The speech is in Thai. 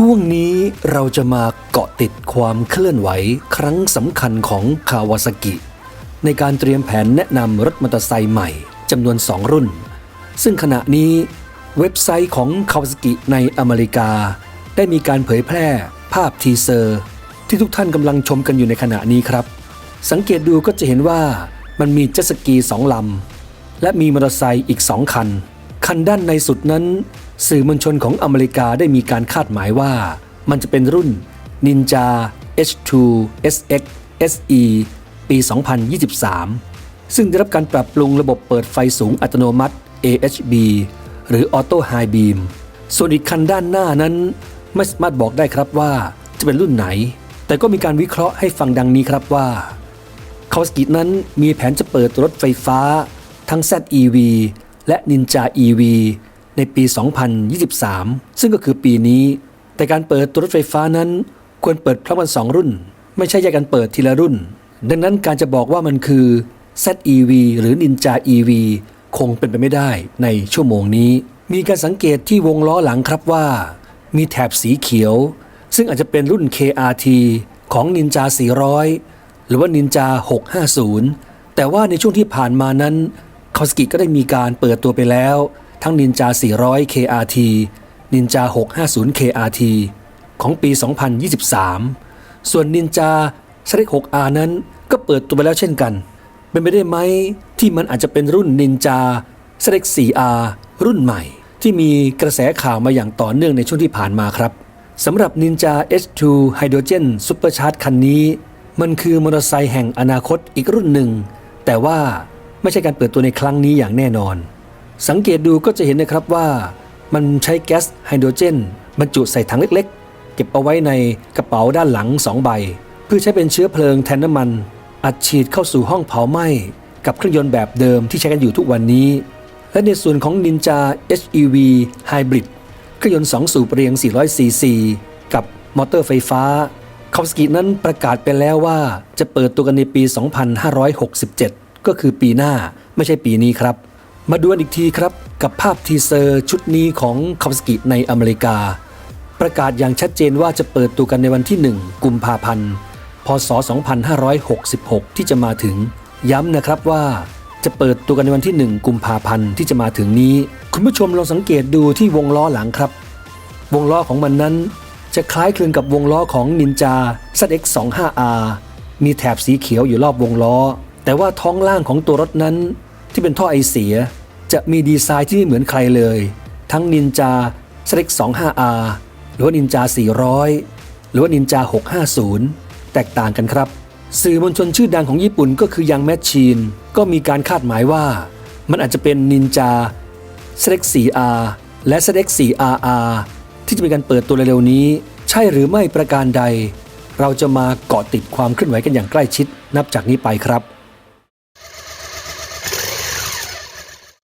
ช่วงนี้เราจะมาเกาะติดความเคลื่อนไหวครั้งสำคัญของคาวาซากิ ในการเตรียมแผนแนะนำรถมอเตอร์ไซค์ใหม่จำนวน 2 รุ่น ซึ่งขณะนี้เว็บไซต์ของคาวาซากิในอเมริกา ได้มีการเผยแพร่ภาพทีเซอร์ ที่ทุกท่านกำลังชมกันอยู่ในขณะนี้ครับ สังเกตดูก็จะเห็นว่ามันมีเจ็ตสกีสองลำและมีมอเตอร์ไซค์อีก2คัน คันด้านในสุดนั้น สื่อมวลชนของอเมริกาได้มีการคาดหมายว่า มันจะเป็นรุ่น Ninja H2 SX SE ปี 2023 ซึ่งได้รับการปรับปรุงระบบเปิดไฟสูงอัตโนมัติ AHB หรือ Auto High Beam ส่วนอีกคันด้านหน้านั้น ไม่สามารถบอกได้ครับว่าจะเป็นรุ่นไหน แต่ก็มีการวิเคราะห์ให้ฟังดังนี้ครับว่าคาวาสกินั้นมีแผนจะเปิดรถไฟฟ้าทั้ง ZEV และ Ninja EV ในปี 2023 ซึ่งก็คือปีนี้ แต่การเปิดตัวรถไฟฟ้านั้นควรเปิดพร้อมกันสองรุ่น ไม่ใช่แยกกันเปิดทีละรุ่น ดังนั้นการจะบอกว่ามันคือ ZEV หรือ Ninja EV คงเป็นไปไม่ได้ในชั่วโมงนี้ มีการสังเกตที่วงล้อหลังครับว่า มีแถบสีเขียว ซึ่งอาจจะเป็นรุ่น KRT ของ Ninja 400 หรือว่า Ninja 650 แต่ว่าในช่วงที่ผ่านมานั้น คาวสกิก็ได้มีการเปิดตัวไปแล้ว ทั้ง Ninja 400 KRT Ninja 650 KRT ของปี 2023 ส่วน Ninja s l 6R นั้นก็เปิดตัวไปแล้วเช่นกัน เป็นไปได้ไหมที่มันอาจจะเป็นรุ่น Ninja s l 4R รุ่นใหม่ ที่มีกระแสข่าวมาอย่างต่อเนื่องในช่วงที่ผ่านมาครับสำหรับ Ninja H2 Hydrogen Supercharge คันนี้ มันคือมอเตอร์ไซค์แห่งอนาคตอีกรุ่นหนึ่ง แต่ว่า ไม่ใช่การเปิดตัวในครั้งนี้อย่างแน่นอน สังเกตดูก็จะเห็นนะครับว่า มันใช้แก๊สไฮโดรเจนบรรจุใส่ถังเล็กๆ เก็บเอาไว้ในกระเป๋าด้านหลัง2ใบ เพื่อใช้เป็นเชื้อเพลิงแทนน้ำมัน อัดฉีดเข้าสู่ห้องเผาไหม้กับเครื่องยนต์แบบเดิมที่ใช้กันอยู่ทุกวันนี้ และในส่วนของ Ninja HEV Hybrid เครื่องยนต์2สูบเรียง 400 ซีซี กับมอเตอร์ไฟฟ้าคาวสกินั้นประกาศไปแล้วว่าจะเปิดตัวกันในปี 2567 ก็คือปีหน้าไม่ใช่ปีนี้ครับ มาดูกันอีกทีครับ กับภาพทีเซอร์ชุดนี้ของคาวสกิในอเมริกา ประกาศอย่างชัดเจนว่าจะเปิดตัวกันในวันที่ 1 กุมภาพันธ์พศ 2566 ที่จะมาถึง ย้ำนะครับว่าจะเปิดตัวกันในวันที่ 1 กุมภาพันธ์ที่จะมาถึงนี้ คุณผู้ชมลองสังเกตดูที่วงล้อหลังครับ วงล้อของมันนั้น จะคล้ายคลึงกับวงล้อของ Ninja ZX25R มีแถบสีเขียวอยู่รอบวงล้อ แต่ว่าท้องล่างของตัวรถนั้นที่เป็นท่อไอเสีย จะมีดีไซน์ที่ไม่เหมือนใครเลย ทั้ง Ninja ZX25R หรือว่า Ninja 400 หรือว่า Ninja 650 แตกต่างกันครับ สื่อมวลชนชื่อดังของญี่ปุ่นก็คือยังแมชชีน ก็มีการคาดหมายว่า มันอาจจะเป็น Ninja Select 4R และ Select 4RR ที่จะมีการเปิดตัวเร็วๆนี้ ใช่หรือไม่ประการใด เราจะมาเกาะติดความเคลื่อนไหวกันอย่างใกล้ชิดนับจากนี้ไปครับ